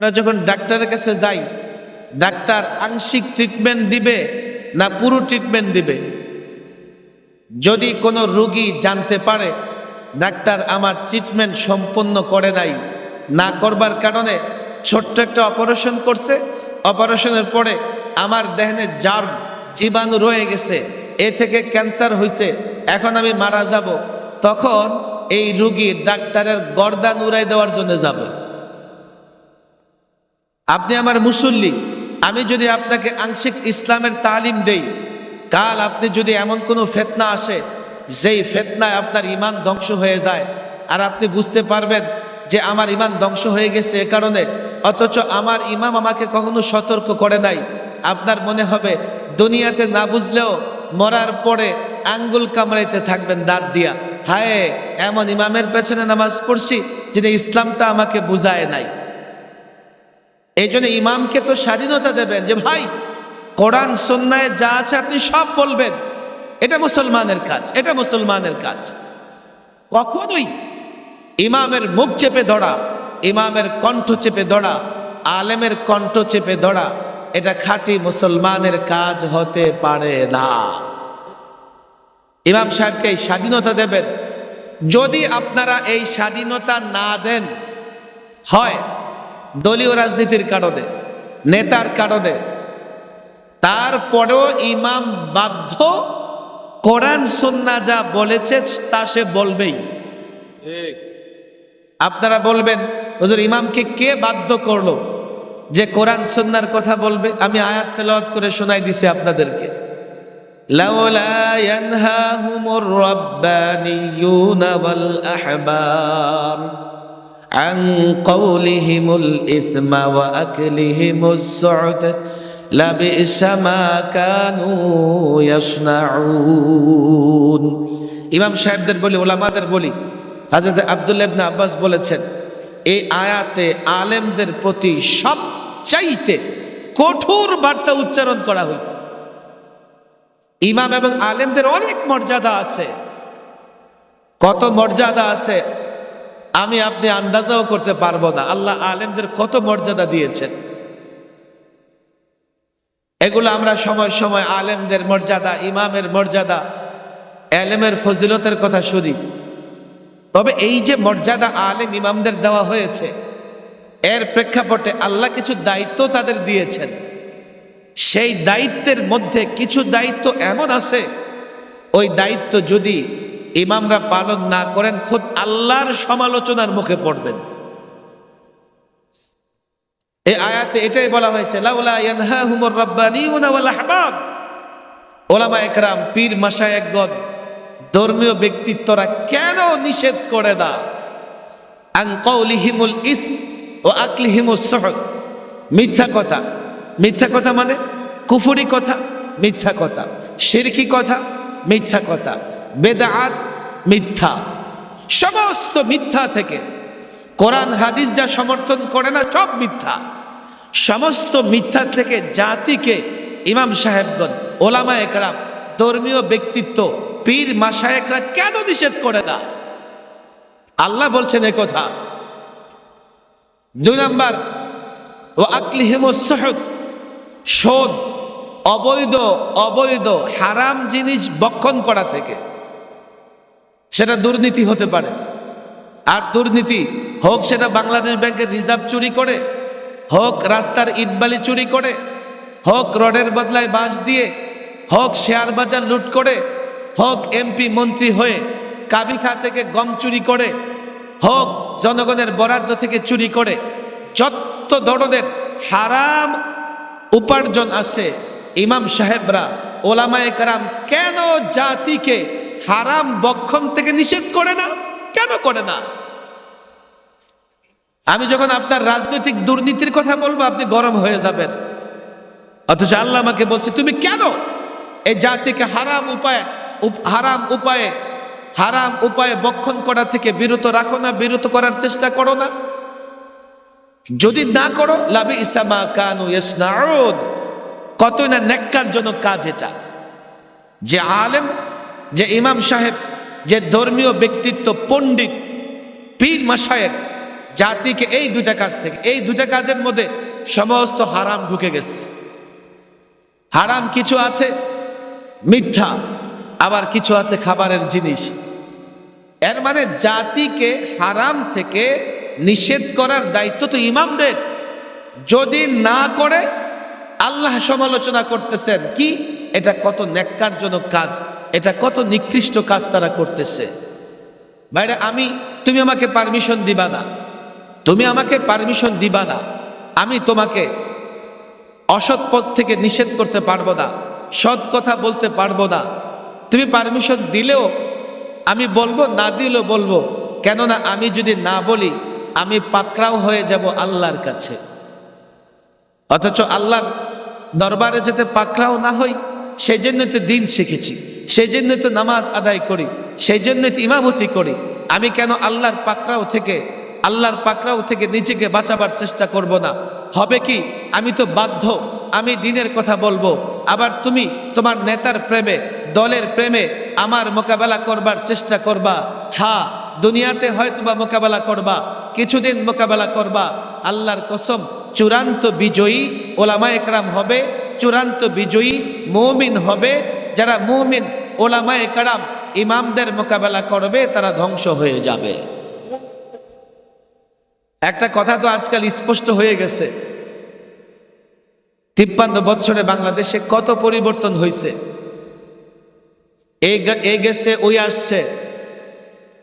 আমরা যখন ডাক্তারের কাছে যাই, ডাক্তার আংশিক ট্রিটমেন্ট দিবে না পুরো ট্রিটমেন্ট দিবে? যদি কোনো রুগী জানতে পারে, ডাক্তার আমার ট্রিটমেন্ট সম্পন্ন করে নাই, না করবার কারণে ছোট্ট একটা অপারেশন করছে অপারেশনের পরে আমার দেহনে যার জীবাণু রয়ে গেছে, এ থেকে ক্যান্সার হয়েছে এখন আমি মারা যাব, তখন এই রুগী ডাক্তারের গর্দান উড়াই দেওয়ার জন্য যাবে। আপনি আমার মুসল্লি, আমি যদি আপনাকে আংশিক ইসলামের তালিম দেই, কাল আপনি যদি এমন কোনো ফেতনা আসে, যেই ফেতনায় আপনার ইমান ধ্বংস হয়ে যায়, আর আপনি বুঝতে পারবেন যে আমার ইমান ধ্বংস হয়ে গেছে এ কারণে, অথচ আমার ইমাম আমাকে কখনো সতর্ক করে নাই। আপনার মনে হবে, দুনিয়াতে না বুঝলেও মরার পরে আঙ্গুল কামড়াইতে থাকবেন দাঁত দিয়া। হায়, এমন ইমামের পেছনে নামাজ পড়ছি, যিনি ইসলামটা আমাকে বুঝায় নাই। এই জন্য ইমামকে তো স্বাধীনতা দেবেন যে, ভাই, কোরআন সন্ন্যায় যা আছে আপনি সব বলবেন। এটা মুসলমানের কাজ, এটা মুসলমানের কাজ। কখনোই ইমামের মুখ চেপে ধরা, ইমামের কণ্ঠ চেপে ধরা, আলেমের কণ্ঠ চেপে ধরা, এটা খাঁটি মুসলমানের কাজ হতে পারে না। ইমাম সাহেবকে এই স্বাধীনতা দেবেন। যদি আপনারা এই স্বাধীনতা না দেন, হয় দলীয় রাজনীতির কারণে নেতার কারণে। তারপরেও ইমাম বাধ্য কোরআন সন্না যা বলেছে তা সে বলবেই। আপনারা বলবেন হুজুর ইমামকে কে বাধ্য করল যে কোরআন সন্ন্যার কথা বলবে? আমি আয়াত তেলাওয়াত করে শোনাই দিছি আপনাদেরকে। লাউলা ইয়ানহাহুমুর রাব্বানিয়ুনা ওয়াল আহবার عن قولهم الإثم وأكلهم السعت لبئس ما كانوا يصنعون ইমাম সাহেবদের বলি ওলামাদের বলি হাজরত আবদুল্লাহ ইবনে আব্বাস বলেছেন এই আয়াতে আলেমদের প্রতি সবচাইতে কঠোর বার্তা উচ্চারণ করা হয়েছে ইমাম এবং আলেমদের অনেক মর্যাদা আছে কত মর্যাদা আছে আমি আপনি আন্দাজাও করতে পারব না। আল্লাহ আলেমদের কত মর্যাদা দিয়েছেন। এগুলো আমরা সময় সময় আলেমদের মর্যাদা, ইমামের মর্যাদা, এলেমের ফজিলতের কথা শুনি। তবে এই যে মর্যাদা আলেম ইমামদের দেওয়া হয়েছে, এর প্রেক্ষাপটে আল্লাহ কিছু দায়িত্ব তাদের দিয়েছেন। সেই দায়িত্বের মধ্যে কিছু দায়িত্ব এমন আছে, ওই দায়িত্ব যদি ইমামরা পালন না করেন, খোদ আল্লাহর সমালোচনার মুখে পড়বেন। এই আয়াতে এটাই বলা হয়েছে ওলামা একরাম, পীর মাশায়েখগণ ধর্মীয় ব্যক্তিত্বরা কেন নিষেধ করে দা আন কওলিহিমুল ইসম ও আকলিহিমুস সুহদ। মিথ্যা কথা। মিথ্যা কথা মানে কুফুরি কথা, মিথ্যা কথা। শিরকি কথা, মিথ্যা কথা। বেদাত মিথ্যা। সমস্ত মিথ্যা থেকে কোরআন, হাদিস যা সমর্থন করে না, সব মিথ্যা। সমস্ত মিথ্যা থেকে জাতিকে ইমাম সাহেবগণ, ওলামা একরাম, ধর্মীয় ব্যক্তিত্ব, পীর মাসায়েকরা কেন নিষেধ করে না? আল্লাহ বলছেন কথা। দুই নাম্বার ও আকলিহিমসহদ শোধ, অবৈধ অবৈধ, হারাম জিনিস বক্ষণ করা থেকে। সেটা দুর্নীতি হতে পারে। আর দুর্নীতি হোক সেটা বাংলাদেশ ব্যাংকের রিজার্ভ চুরি করে, হোক রাস্তার ইটবালি চুরি করে, হোক রডের বদলায় বাঁশ দিয়ে, হোক শেয়ার বাজার লুট করে, হোক এমপি মন্ত্রী হয়ে কাবিখা থেকে গম চুরি করে, হোক জনগণের বরাদ্দ থেকে চুরি করে, যত ধরনের হারাম উপার্জন আছে, ইমাম সাহেবরা ওলামায়ে কারাম কেন জাতিকে হারাম বক্ষণ থেকে নিষেধ করে না? কেন করে না? আমি যখন আপনার রাজনৈতিক দুর্নীতির কথা বলব, আপনি গরম হয়ে যাবেন। অথচ আল্লাহ আমাকে বলছে, তুমি কেন এই জাতিকে হারাম উপায়, উপ- হারাম উপায়ে হারাম উপায়ে বক্ষণ করা থেকে বিরত রাখো না, বিরত করার চেষ্টা করো না? যদি না করো লাভে ইসামা কানু ইয়াসনাউন। কতই না ন্যাক্কারজনক কাজ এটা। যে আলেম যে ইমাম সাহেব, যে ধর্মীয় ব্যক্তিত্ব, পণ্ডিত, পীর মাসায়েব জাতিকে এই দুইটা কাজ থেকে, এই দুইটা কাজের মধ্যে সমস্ত হারাম ঢুকে গেছে। হারাম কিছু আছে, মিথ্যা, আবার কিছু আছে খাবারের জিনিস। এর মানে জাতিকে হারাম থেকে নিষেধ করার দায়িত্ব তো ইমামদের। যদি না করে, আল্লাহ সমালোচনা করতেছেন, কি? এটা কত ন্যাক্কারজনক কাজ। এটা কত নিকৃষ্ট কাজ তারা করতেছে। বাইরে আমি, তুমি আমাকে পারমিশন দিবা না। তুমি আমাকে পারমিশন দিবা না। আমি তোমাকে অসৎ পথ থেকে নিষেধ করতে পারব না, সৎ কথা বলতে পারব না। তুমি পারমিশন দিলেও আমি বলব, না দিলেও বলব। কেননা আমি যদি না বলি, আমি পাকড়াও হয়ে যাব আল্লাহর কাছে। অথচ আল্লাহর দরবারে যেতে পাকড়াও না হই সেই জন্য তো দিন শিখেছি। সেই জন্য তো নামাজ আদায় করি সেই জন্য তো ইমামতি করি। আমি কেন আল্লাহর পাকড়াও থেকে, আল্লাহর পাকড়াও থেকে নিজেকে বাঁচাবার চেষ্টা করব না? হবে কি? আমি তো বাধ্য, আমি দিনের কথা বলব। আবার তুমি তোমার নেতার প্রেমে, দলের প্রেমে আমার মোকাবেলা করবার চেষ্টা করবা। হ্যাঁ দুনিয়াতে হয়তো বা মোকাবেলা করবা, কিছুদিন মোকাবেলা করবা। আল্লাহর কসম, চূড়ান্ত বিজয়ী ওলামা একরাম হবে, চূড়ান্ত বিজয়ী মৌমিন হবে যারা মৌমিন, ওলামায় একরাম ইমামদের মোকাবেলা করবে, তারা ধ্বংস হয়ে যাবে। একটা কথা তো আজকাল স্পষ্ট হয়ে গেছে। তিপ্পান্ন বছরে বাংলাদেশে কত পরিবর্তন হয়েছে এ গেছে, ওই আসছে।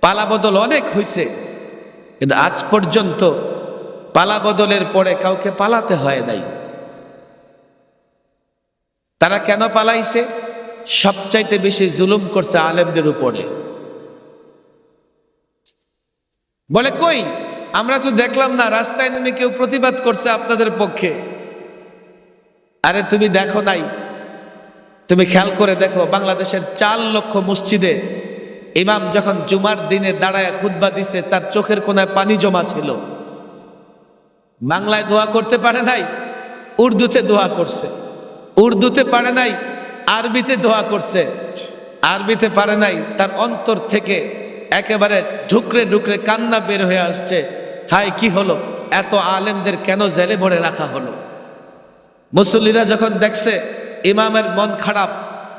পালাবদল অনেক হয়েছে কিন্তু আজ পর্যন্ত পালাবদলের পরে কাউকে পালাতে হয় নাই। তারা কেন পালাইছে? সবচাইতে বেশি জুলুম করছে আলেমদের উপরে। বলে, কই, আমরা তো দেখলাম না, রাস্তায় নেমে কেউ প্রতিবাদ করছে আপনাদের পক্ষে। আরে, তুমি দেখো নাই। তুমি খেয়াল করে দেখো, বাংলাদেশের চার লক্ষ মসজিদে ইমাম যখন জুমার দিনে দাঁড়ায় খুদ্া দিছে, তার চোখের কোনায় পানি জমা ছিল। বাংলায় দোয়া করতে পারে নাই, উর্দুতে দোয়া করছে। উর্দুতে পারে নাই আরবিতে দোয়া করছে। আরবিতে পারে নাই, তার অন্তর থেকে একেবারে ঢুকরে ঢুকরে কান্না বের হয়ে আসছে। হাই কি হলো? এত আলেমদের কেন জেলে ভরে রাখা হলো? মুসল্লিরা যখন দেখছে ইমামের মন খারাপ,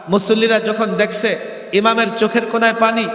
মুসল্লিরা যখন দেখছে ইমামের চোখের কোনায় পানি,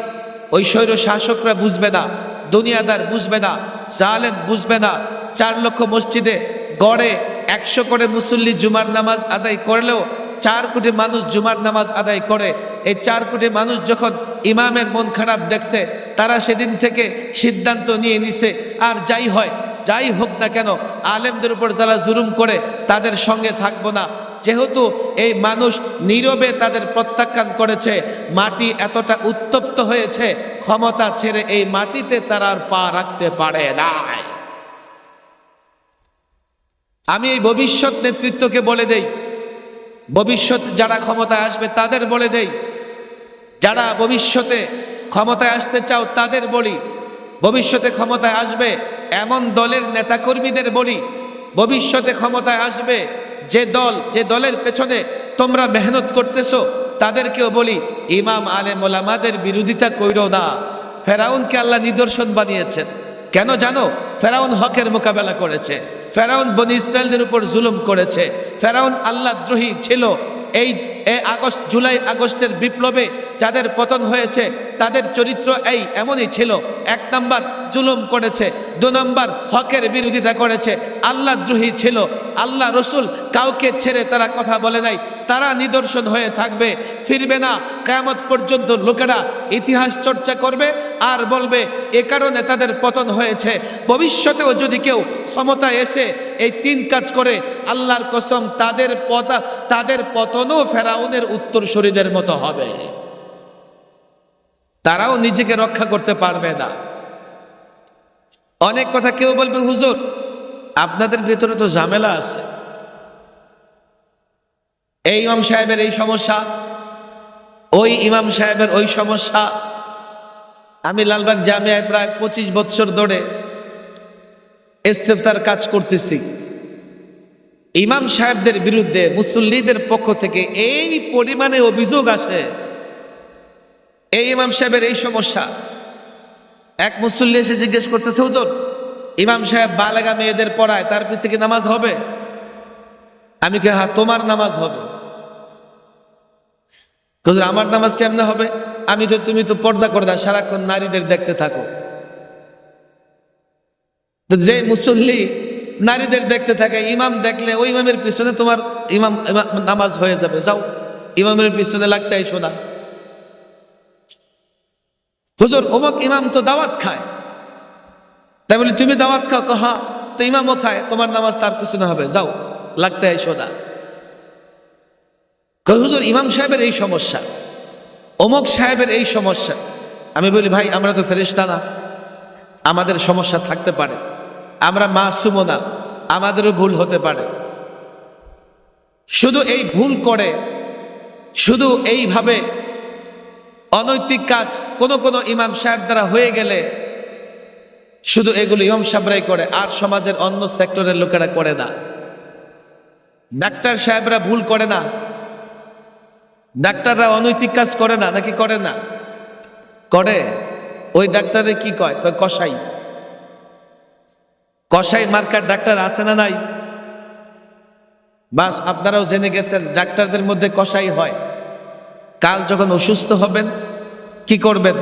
ওই শৈর শাসকরা বুঝবে না, দুনিয়াদার বুঝবে না, জালেম বুঝবে না, চার লক্ষ মসজিদে গড়ে একশো করে মুসল্লি জুমার নামাজ আদায় করলেও চার কোটি মানুষ জুমার নামাজ আদায় করে, এই চার কোটি মানুষ যখন ইমামের মন খারাপ দেখছে, তারা সেদিন থেকে সিদ্ধান্ত নিয়ে নিছে, আর যাই হয়, যাই হোক না কেন, আলেমদের উপর যারা জুলুম করে, তাদের সঙ্গে থাকব না। যেহেতু এই মানুষ নীরবে তাদের প্রত্যাখ্যান করেছে, মাটি এতটা উত্তপ্ত হয়েছে, ক্ষমতা ছেড়ে এই মাটিতে তারা আর পা রাখতে পারে নাই। আমি এই ভবিষ্যৎ নেতৃত্বকে বলে দেই ভবিষ্যৎ যারা ক্ষমতায় আসবে তাদের বলে দেই। যারা ভবিষ্যতে ক্ষমতায় আসতে চাও তাদের বলি। ভবিষ্যতে ক্ষমতায় আসবে এমন দলের নেতাকর্মীদের বলি। ভবিষ্যতে ক্ষমতায় আসবে যে দল, যে দলের পেছনে তোমরা মেহনত করতেছো, তাদেরকেও বলি, ইমাম আলে মোলামাদের বিরোধিতা কইর না। ফেরাউনকে আল্লাহ নিদর্শন বানিয়েছেন। কেন জানো? ফেরাউন হকের মোকাবেলা করেছে। ফেরাউন বনি ইসরায়েলদের উপর জুলুম করেছে। ফেরাউন আল্লাহ দ্রোহী ছিল। এই আগস্ট, জুলাই আগস্টের বিপ্লবে যাদের পতন হয়েছে তাদের চরিত্র এই এমনই ছিল। এক নাম্বার জুলুম করেছে, দু নম্বর হকের বিরোধিতা করেছে। আল্লাহ দ্রোহী ছিল, আল্লাহ রসুল কাউকে ছেড়ে তারা কথা বলে নাই। তারা নিদর্শন হয়ে থাকবে, ফিরবে না। কেয়ামত পর্যন্ত লোকেরা ইতিহাস চর্চা করবে আর বলবে, এ কারণে তাদের পতন হয়েছে। ভবিষ্যতেও যদি কেউ ক্ষমতায় এসে এই তিন কাজ করে, আল্লাহর কসম তাদের পতা, তাদের পতনও ফেরাউনের উত্তরসূরিদের মতো হবে। তারাও নিজেকে রক্ষা করতে পারবে না। অনেক কথা কেউ বলবে, হুজুর, আপনাদের ভেতরে তো ঝামেলা আছে। এই ইমাম সাহেবের এই সমস্যা, ওই ইমাম সাহেবের ওই সমস্যা। আমি লালবাগ জামিয়ায় প্রায় পঁচিশ বৎসর ধরে ইস্তেফতার কাজ করতেছি। ইমাম সাহেবদের বিরুদ্ধে মুসল্লিদের পক্ষ থেকে এই পরিমাণে অভিযোগ আসে এই ইমাম সাহেবের এই সমস্যা। এক মুসল্লি এসে জিজ্ঞেস করতেছে, হুজুর, ইমাম সাহেব বালেগা মেয়েদের পড়ায়, তার পিছে কি নামাজ হবে? আমি কে হ্যাঁ তোমার নামাজ হবে। হুজুর, আমার নামাজ কেমনে হবে? আমি তো, তুমি তো পর্দা করদা সারাক্ষণ নারীদের দেখতে থাকো। তো যে মুসল্লি নারীদের দেখতে থাকে, ইমাম দেখলে ওই ইমামের পিছনে তোমার ইমাম ইমাম নামাজ হয়ে যাবে। যাও, ইমামের পিছনে লাগতে আইসো না হুজুর, অমুক ইমাম তো দাওয়াত খায়। তাই বলি, তুমি দাওয়াত খাও? কহা তো ইমামও খায়, তোমার নামাজ তার পিছনে হবে, যাও, লাগতে হয় কই হুজুর, ইমাম সাহেবের এই সমস্যা, অমুক সাহেবের এই সমস্যা। আমি বলি, ভাই, আমরা তো ফেরিস্তা না, আমাদের সমস্যা থাকতে পারে, আমরা মাসুমও না, আমাদেরও ভুল হতে পারে। শুধু এই ভুল করে, শুধু এইভাবে অনৈতিক কাজ কোন কোন ইমাম সাহেব দ্বারা হয়ে গেলে শুধু এগুলো ইমাম সাহেবরাই করে, আর সমাজের অন্য সেক্টরের লোকেরা করে না। ডাক্তার সাহেবরা ভুল করে না। ডাক্তাররা অনৈতিক কাজ করে না, নাকি করে না? করে। ওই ডাক্তারে কি কয়? কয়, কসাই। কসাই মার্কার ডাক্তার আছে না নাই? বাস, আপনারাও জেনে গেছেন, ডাক্তারদের মধ্যে কসাই হয়। কাল যখন অসুস্থ হবেন, কি করবেন?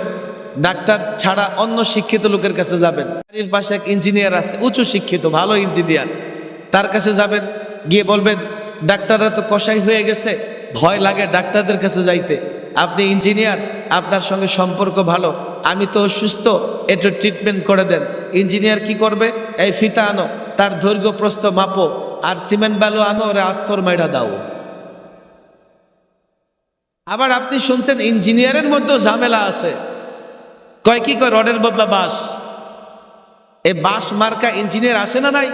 ডাক্তার ছাড়া অন্য শিক্ষিত লোকের কাছে যাবেন। বাড়ির পাশে এক ইঞ্জিনিয়ার আছে, উঁচু শিক্ষিত, ভালো ইঞ্জিনিয়ার। তার কাছে যাবেন, গিয়ে বলবেন, ডাক্তাররা তো কসাই হয়ে গেছে, ভয় লাগে ডাক্তারদের কাছে যাইতে। আপনি ইঞ্জিনিয়ার, আপনার সঙ্গে সম্পর্ক ভালো, আমি তো অসুস্থ, একটু ট্রিটমেন্ট করে দেন। ইঞ্জিনিয়ার কি করবে? এই ফিতা আনো, তার দৈর্ঘ্য প্রস্থ মাপো, আর সিমেন্ট বালু আনো, ওরা আস্তর মাইরা দাও। আবার আপনি শুনছেন ইঞ্জিনিয়ারের মধ্যেও ঝামেলা আছে। কয় কি কয় রডের বদলা বাঁশ এ বাঁশ মার্কা ইঞ্জিনিয়ার আসে না নাই?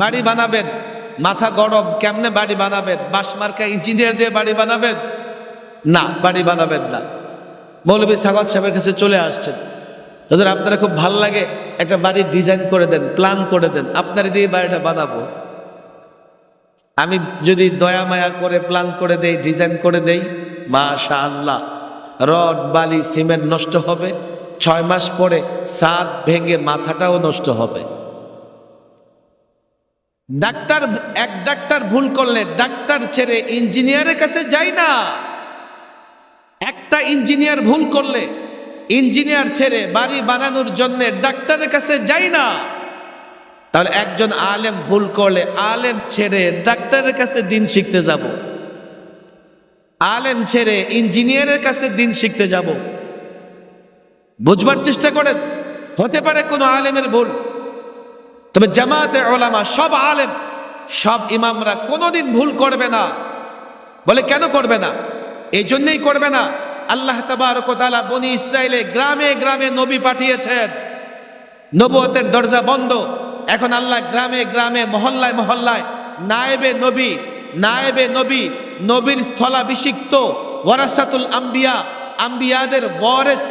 বাড়ি বানাবেন, মাথা গরম, কেমনে বাড়ি বানাবেন? বাঁশ মার্কা ইঞ্জিনিয়ার দিয়ে বাড়ি বানাবেন? না, বাড়ি বানাবেন না। মৌলবী সাগত সাহেবের কাছে চলে আসছেন। আপনারা খুব ভালো লাগে একটা বাড়ি ডিজাইন করে দেন প্ল্যান করে দেন। আপনার দিয়ে বাড়িটা বানাবো। আমি যদি দয়া মায়া করে প্ল্যান করে দেই ডিজাইন করে দেই মাশা আল্লাহ রড, বালি, সিমেন্ট নষ্ট হবে। ছয় মাস পরে সাত ভেঙে মাথাটাও নষ্ট হবে। ডাক্তার, এক ডাক্তার ভুল করলে ডাক্তার ছেড়ে ইঞ্জিনিয়ারের কাছে যাই না। একটা ইঞ্জিনিয়ার ভুল করলে ইঞ্জিনিয়ার ছেড়ে বাড়ি বানানোর জন্য ডাক্তারের কাছে যাই না। তাহলে একজন আলেম ভুল করলে আলেম ছেড়ে ডাক্তারের কাছে দিন শিখতে যাব। আলেম ছেড়ে ইঞ্জিনিয়ারের কাছে দিন শিখতে যাব। বুঝবার চেষ্টা করেন, হতে পারে কোনো আলেমের ভুল। তবে জামাতে ওলামা সব আলেম, সব ইমামরা কোনোদিন ভুল করবে না। বলে কেন করবে না? এই জন্যেই করবে না। আল্লাহ তাবারকতালা বনি ইসরায়েলে গ্রামে গ্রামে নবী পাঠিয়েছেন। নবতের দরজা বন্ধ। এখন আল্লাহ গ্রামে গ্রামে, মহল্লায় মহল্লায় নায়েবে নবী নায়েবে নবী, নবীর স্থলাভিষিক্ত ওয়ারাসাতুল আম্বিয়া, আম্বিয়াদের ওয়ারেস,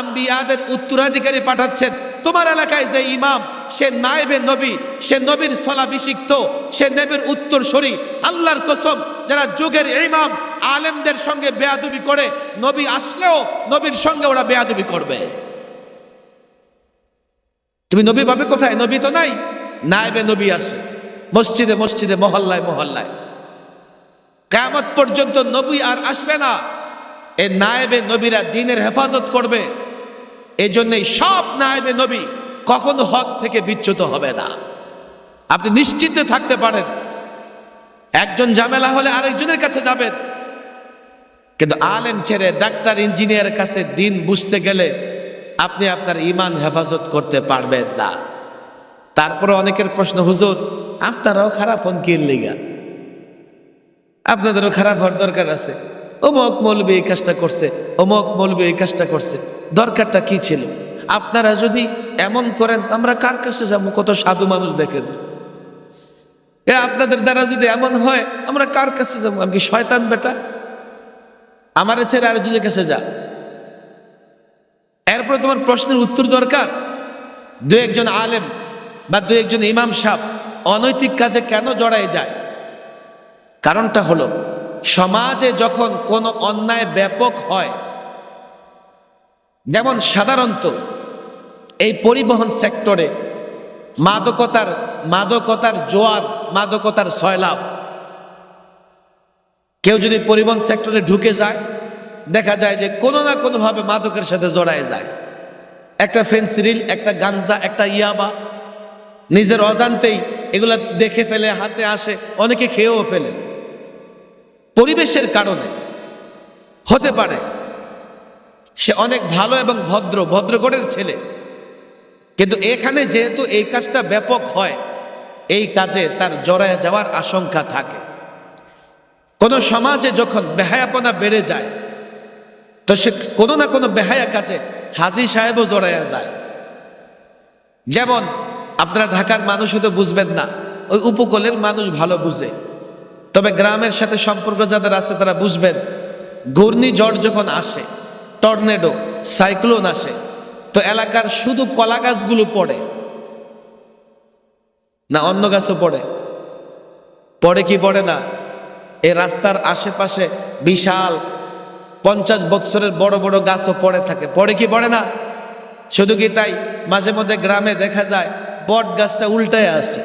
আম্বিয়াদের উত্তরাধিকারী পাঠাচ্ছেন। তোমার এলাকায় যে ইমাম, সে নায়েবে নবী, সে নবীর স্থলাভিষিক্ত, সে নবীর উত্তর সরি আল্লাহর কসম, যারা যুগের ইমাম, আলেমদের সঙ্গে বেয়াদবি করে, নবী আসলেও নবীর সঙ্গে ওরা বেয়াদবি করবে। তুমি নবী পাবে কোথায়? নবী তো নাই। নায়েবে নবী আছে। মসজিদে মসজিদে, মহল্লায় মহল্লায়। কেমত পর্যন্ত নবী আর আসবে না। এ নায়েবে নবীরা দিনের হেফাজত করবে। এই জন্যই সব নায়েবে নবী কখনো হক থেকে বিচ্যুত হবে না। আপনি নিশ্চিন্তে থাকতে পারেন। একজন ঝামেলা হলে আরেকজনের কাছে যাবেন। কিন্তু আলেম ছেড়ে ডাক্তার, ইঞ্জিনিয়ারের কাছে দিন বুঝতে গেলে আপনি আপনার ইমান হেফাজত করতে পারবেন না। তারপরে অনেকের প্রশ্ন, হুজুর, আপনারাও খারাপ হন কি লিগা? আপনাদেরও খারাপ হওয়ার দরকার আছে। অমুক মৌলবী এই কাজটা করছে, অমুক মৌলবী এই কাজটা করছে। দরকারটা কি ছিল? আপনারা যদি এমন করেন, আমরা কার কাছে যাব? কত সাধু মানুষ দেখেন। এ, আপনাদের দ্বারা যদি এমন হয়, আমরা কার কাছে যাব? আমি কি শয়তান বেটা? আমার ছেড়ে আর দুজের কাছে যা। এরপরে তোমার প্রশ্নের উত্তর দরকার। দু একজন আলেম বা দু একজন ইমাম সাহ অনৈতিক কাজে কেন জড়ায় যায়? কারণটা হলো, সমাজে যখন কোনো অন্যায় ব্যাপক হয়, যেমন সাধারণত এই পরিবহন সেক্টরে মাদকতার মাদকতার জোয়ার, মাদকতার সয়লাভ কেউ যদি পরিবহন সেক্টরে ঢুকে যায় দেখা যায় যে কোনো না কোনোভাবে মাদকের সাথে জড়ায় যায়। একটা ফেন্সিরিল একটা গাঞ্জা, একটা ইয়াবা। নিজের অজান্তেই এগুলা দেখে ফেলে, হাতে আসে, অনেকে খেয়েও ফেলে। পরিবেশের কারণে হতে পারে, সে অনেক ভালো এবং ভদ্র, ভদ্রগড়ের ছেলে। কিন্তু এখানে যেহেতু এই কাজটা ব্যাপক হয়, এই কাজে তার জড়ায় যাওয়ার আশঙ্কা থাকে। কোনো সমাজে যখন বেহায়াপনা বেড়ে যায় তো সে কোনো না কোনো বেহায়া কাজে হাজি সাহেবও জড়াইয়া যায়। যেমন আপনারা ঢাকার মানুষ হয়তো বুঝবেন না, ওই উপকূলের মানুষ ভালো বুঝে। তবে গ্রামের সাথে সম্পর্ক যাদের আছে তারা বুঝবেন ঘূর্ণিঝড় যখন আসে, টর্নেডো, সাইক্লোন আসে, তো এলাকার শুধু কলা গাছগুলো পড়ে, না অন্য গাছও পড়ে। পড়ে কি পড়ে না? এ রাস্তার আশেপাশে বিশাল পঞ্চাশ বৎসরের বড় বড় গাছও পড়ে থাকে। পড়ে কি পড়ে না? শুধু কি তাই? মাঝে মধ্যে গ্রামে দেখা যায়, বট গাছটা উল্টায় আসে।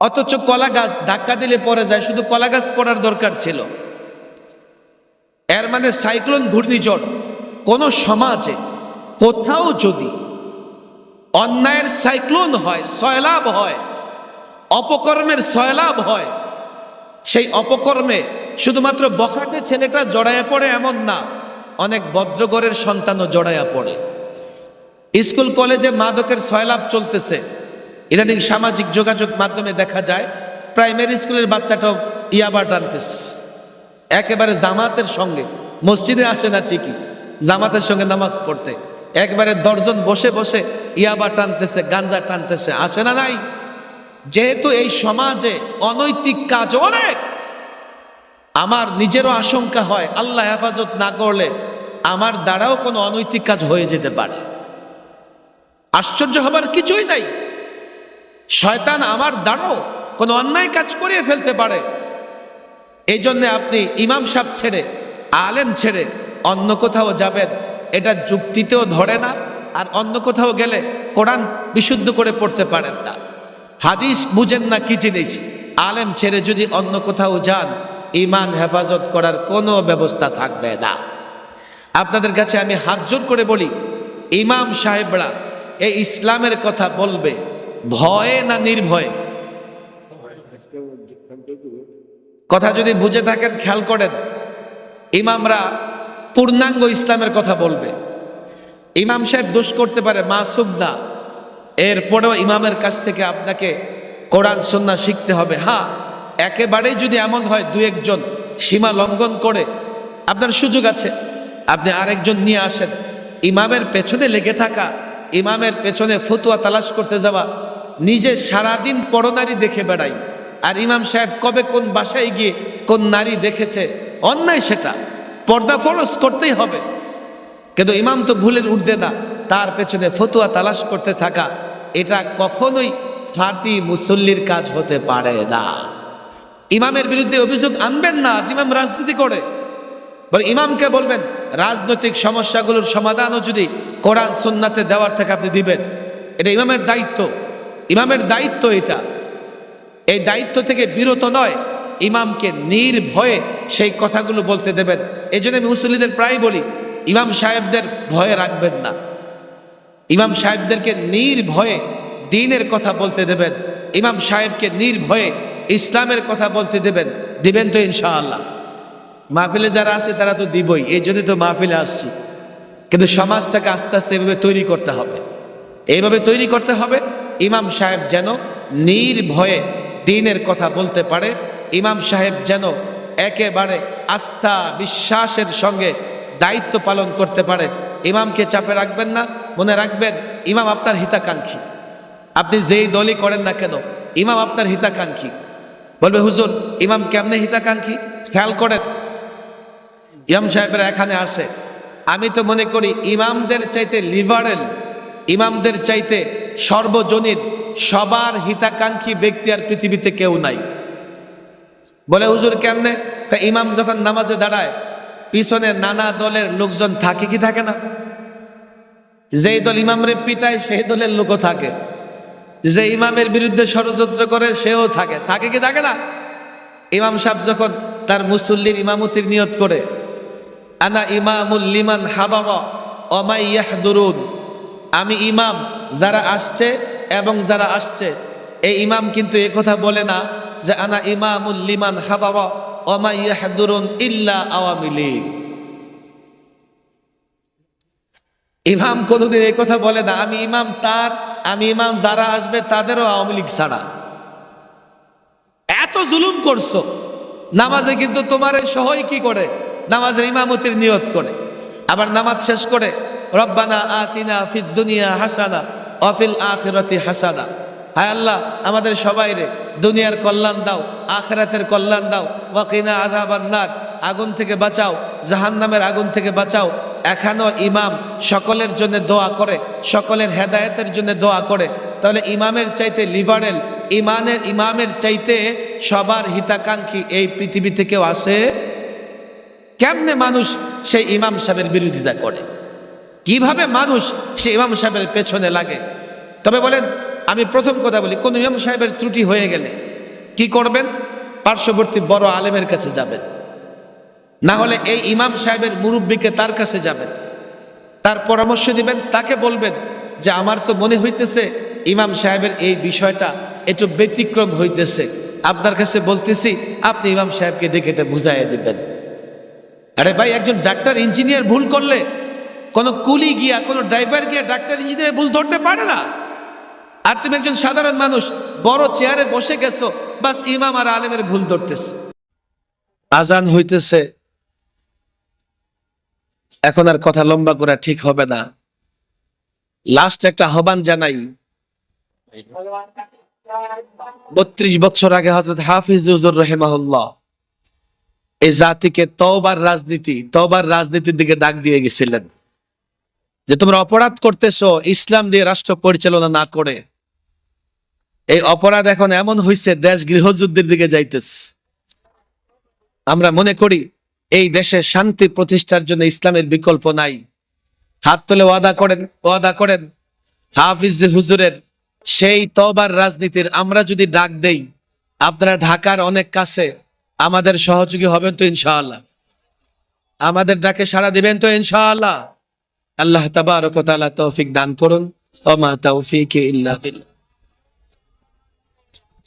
অথচ কলা গাছ ধাক্কা দিলে পড়ে যায়, শুধু কলা গাছ পড়ার দরকার ছিল। এর মানে সাইক্লোন ঘূর্ণিঝড়। কোন সমাজে, কোথাও যদি অন্যায়ের সাইক্লোন হয় সয়লাভ হয়, অপকর্মের সয়লাভ হয়, সেই অপকর্মে শুধুমাত্র বখাটে ছেলেটা জড়াইয়া পড়ে এমন না, অনেক ভদ্রগরের সন্তানও জড়াইয়া পড়ে। স্কুল, কলেজে মাদকের সয়লাভ চলতেছে। ইদানিং সামাজিক যোগাযোগ মাধ্যমে দেখা যায়, প্রাইমারি স্কুলের বাচ্চাটাও ইয়াবা টানতেছে। একেবারে জামাতের সঙ্গে, মসজিদে আসে না ঠিকই, জামাতের সঙ্গে নামাজ পড়তে। একবারে দর্জন বসে বসে ইয়াবা টানতেছে গাঞ্জা টানতেছে, আসে না নাই? যেহেতু এই সমাজে অনৈতিক কাজ অনেক আমার নিজেরও আশঙ্কা হয়, আল্লাহ হেফাজত না করলে আমার দ্বারাও কোনো অনৈতিক কাজ হয়ে যেতে পারে। আশ্চর্য হবার কিছুই নাই। শয়তান আমার দ্বারাও কোনো অন্যায় কাজ করিয়ে ফেলতে পারে। এই জন্যে আপনি ইমাম সাহেব ছেড়ে, আলেম ছেড়ে অন্য কোথাও যাবেন, এটা যুক্তিতেও ধরে না, আর অন্য কোথাও গেলে কোরআন বিশুদ্ধ করে পড়তে পারেন না। হাদিস বুঝেন না কি জিনিস? আলেম ছেড়ে যদি অন্য কোথাও যান ইমান হেফাজত করার কোনো ব্যবস্থা থাকবে না। আপনাদের কাছে আমি হাত জোর করে বলি, ইমাম সাহেবরা এই ইসলামের কথা বলবে, ভয়ে না নির্ভয়ে? কথা যদি বুঝে থাকেন, খেয়াল করেন, ইমামরা পূর্ণাঙ্গ ইসলামের কথা বলবে। ইমাম সাহেব দোষ করতে পারে, মাসুম না। এরপরেও ইমামের কাছ থেকে আপনাকে কোরআন সন্না শিখতে হবে। হ্যাঁ একেবারেই যদি এমন হয় দু একজন সীমা লঙ্ঘন করে, আপনার সুযোগ আছে। আপনি আরেকজন নিয়ে আসেন। ইমামের পেছনে লেগে থাকা, ইমামের পেছনে ফতুয়া তালাশ করতে যাওয়া, নিজে সারাদিন পরনারী দেখে বেড়াই। আর ইমাম সাহেব কবে কোন বাসায় গিয়ে কোন নারী দেখেছে, অন্যায় সেটা পর্দা ফরজ করতেই হবে। কিন্তু ইমাম তো ভুলের উঠবে না, তার পেছনে ফতুয়া তালাশ করতে থাকা, এটা কখনোই সাটি মুসল্লির কাজ হতে পারে না। ইমামের বিরুদ্ধে অভিযোগ আনবেন না, আজ ইমাম রাজনীতি করে। বলে ইমামকে বলবেন, রাজনৈতিক সমস্যাগুলোর সমাধানও যদি কোরআন সুন্নাতে দেওয়ার থেকে আপনি দিবেন। এটা ইমামের দায়িত্ব। ইমামের দায়িত্ব এটা। এই দায়িত্ব থেকে বিরত নয়, ইমামকে নির্ভয়ে সেই কথাগুলো বলতে দেবেন। এই জন্য আমি মুসল্লিদের প্রায় বলি, ইমাম সাহেবদের ভয়ে রাখবেন না। ইমাম সাহেবদেরকে নির্ভয়ে দিনের কথা বলতে দেবেন। ইমাম সাহেবকে নির্ভয়ে ইসলামের কথা বলতে দেবেন, দিবেন তো ইনশাআল্লাহ। মাহফিলে যারা আসে তারা তো দিবই, এই জন্যই তো মাহফিলে আসছি। কিন্তু সমাজটাকে আস্তে আস্তে এভাবে তৈরি করতে হবে। এইভাবে তৈরি করতে হবে, ইমাম সাহেব যেন নির্ভয়ে দিনের কথা বলতে পারে, ইমাম সাহেব যেন একেবারে আস্থা বিশ্বাসের সঙ্গে দায়িত্ব পালন করতে পারে। ইমামকে চাপে রাখবেন না, মনে রাখবেন, ইমাম আপনার হিতাকাঙ্ক্ষী। আপনি যেই দলই করেন না কেন, ইমাম আপনার হিতাকাঙ্ক্ষী। বলবে, হুজুর, ইমাম কেমনে হিতাকাঙ্ক্ষী? খেয়াল করেন। ইমাম সাহেবেরা এখানে আসে। আমি তো মনে করি ইমামদের চাইতে লিবারেল ইমামদের চাইতে সর্বজনীন, সবার হিতাকাঙ্ক্ষী ব্যক্তি আর পৃথিবীতে কেউ নাই। বলে, হুজুর, কেমনে? ইমাম যখন নামাজে দাঁড়ায়, পিছনে নানা দলের লোকজন থাকে কি থাকে না? যেই দল ইমামরে পিটায়, সেই দলের লোকও থাকে। যে ইমামের বিরুদ্ধে ষড়যন্ত্র করে, সেও থাকে। থাকে কি থাকে না? ইমাম সাহেব যখন তার মুসল্লির ইমামতির নিয়ত করে, আনা ইমামুল লিমান হাবাবা অমাইয়াহদুরুন আমি ইমাম, যারা আসছে এবং যারা আসছে, এই ইমাম কিন্তু কথা বলে না যে, আনা ইমামুল লিমান হাবাবা অমাইয়াহদুরুন ইল্লা আওয়ামী লীগ। ইমাম কোনোদিন এই কথা বলে না। আমি ইমাম তার আমি ইমাম যারা আসবে তাদেরও আওয়ামী লীগ ছাড়া। এত জুলুম করছ। নামাজে কিন্তু তোমার সহই কি করে? নামাজের ইমামতির নিয়ত করে। আবার নামাজ শেষ করে, রব্বানা আতিনা ফিদ দুনিয়া হাসানা অফিল আখিরাতি হাসানা। হায় আল্লাহ, আমাদের সবাই রে দুনিয়ার কল্যাণ দাও, আখেরাতের কল্যাণ দাও ওয়াকিনা আযাবান নার। আগুন থেকে বাঁচাও, জাহান্নামের আগুন থেকে বাঁচাও। এখানেও ইমাম সকলের জন্য দোয়া করে, সকলের হেদায়েতের জন্য দোয়া করে। তাহলে ইমামের চাইতে লিবারেল, ইমানের, ইমামের চাইতে সবার হিতাকাঙ্ক্ষী এই পৃথিবীতে কেউ আসে কেমনে মানুষ সেই ইমাম সাহেবের বিরোধিতা করে? কীভাবে মানুষ সেই ইমাম সাহেবের পেছনে লাগে? তবে বলেন, আমি প্রথম কথা বলি, কোন ইমাম সাহেবের ত্রুটি হয়ে গেলে কি করবেন? পার্শ্ববর্তী বড় আলেমের কাছে যাবেন। না হলে এই ইমাম সাহেবের মুরব্বীকে তার কাছে যাবেন। তার পরামর্শ দিবেন, তাকে বলবেন যে, আমার তো মনে হইতেছে ইমাম সাহেবের এই বিষয়টা একটু ব্যতিক্রম হইতেছে। আপনার কাছে বলতেছি, আপনি ইমাম সাহেবকে ডেকে এটা বুঝাইয়া দিবেন। আরে ভাই, একজন ডাক্তার ইঞ্জিনিয়ার ভুল করলে, কোনো কুলি গিয়া, কোনো ড্রাইভার গিয়া ডাক্তার ইঞ্জিনিয়ার ভুল ধরতে পারে না। আর তুমি একজন সাধারণ মানুষ, বড় চেয়ারে বসে গেছো, বাস ইমাম আর আলেমের ভুল ধরতেছে। আজান হইতেছে এখন আর কথা লম্বা করা ঠিক হবে না। লাস্ট একটা আহ্বান জানাই। বত্রিশ বছর আগে হজরত হাফিজ রহেমাহুল্লাহ এই জাতিকে তওবার রাজনীতি, তওবার রাজনীতির দিকে ডাক দিয়ে গেছিলেন। যে তোমরা অপরাধ করতেছো, ইসলাম দিয়ে রাষ্ট্র পরিচালনা না করে। এই অপরাধ এখন এমন হয়েছে দেশ গৃহযুদ্ধের দিকে যাইতেছে। আমরা মনে করি এই দেশে শান্তি প্রতিষ্ঠার জন্য ইসলামের বিকল্প নাই। হাত তুলে ওয়াদা করেন ওয়াদা করেন। হাফিজ হুজুরের সেই তবার রাজনীতির আমরা যদি ডাক দেই, আপনারা ঢাকার অনেক কাছে আমাদের সহযোগী হবেন তো ইনশাআল্লাহ। আমাদের ডাকে সাড়া দিবেন তো ইনশাআল্লাহ। আল্লাহ তাবারক তাআলা তৌফিক দান করুন। ওমা তৌফিক ইল্লা বিল্লাহ।